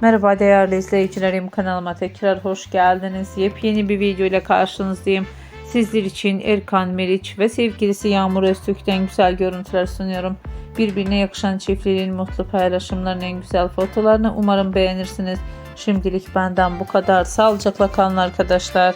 Merhaba değerli izleyicilerim kanalıma tekrar hoş geldiniz. Yepyeni bir video ile karşınızdayım. Sizler için Erkan Meriç ve sevgilisi Yağmur Öztürk'ten güzel görüntüler sunuyorum. Birbirine yakışan çiftlerin mutlu paylaşımlarının en güzel fotolarını umarım beğenirsiniz. Şimdilik benden bu kadar. Sağlıcakla kalın arkadaşlar.